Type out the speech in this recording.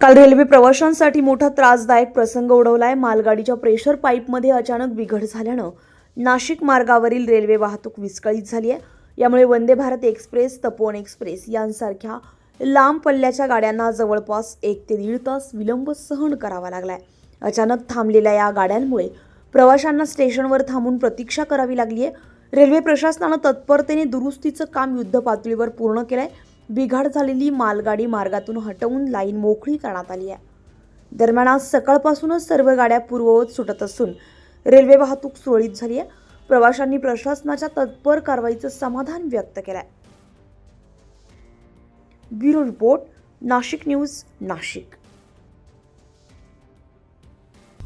काल रेल्वे प्रवाशांसाठी मोठा त्रासदायक प्रसंग ओढवलाय मालगाडीच्या प्रेशर पाईपमध्ये अचानक बिघड झाल्यानं नाशिक मार्गावरील रेल्वे वाहतूक विस्कळीत झाली आहे यामुळे वंदे भारत एक्सप्रेस तपोवन एक्सप्रेस यांसारख्या लांब पल्ल्याच्या गाड्यांना जवळपास एक ते दीड तास विलंब सहन करावा लागलाय. अचानक थांबलेल्या या गाड्यांमुळे प्रवाशांना स्टेशनवर थांबून प्रतीक्षा करावी लागली आहे रेल्वे प्रशासनानं तत्परतेने दुरुस्तीचं काम युद्ध पातळीवर पूर्ण आहे बिघाड झालेली मालगाडी मार्गातून हटवून लाईन मोकळी करण्यात आली आहे. दरम्यान आज सकाळपासूनच सर्व गाड्या पूर्ववत सुटत असून रेल्वे वाहतूक सुरळीत झाली आहे. प्रवाशांनी प्रशासनाच्या तत्पर कारवाईचं समाधान व्यक्त केलं आहे bureau report Nashik news Nashik.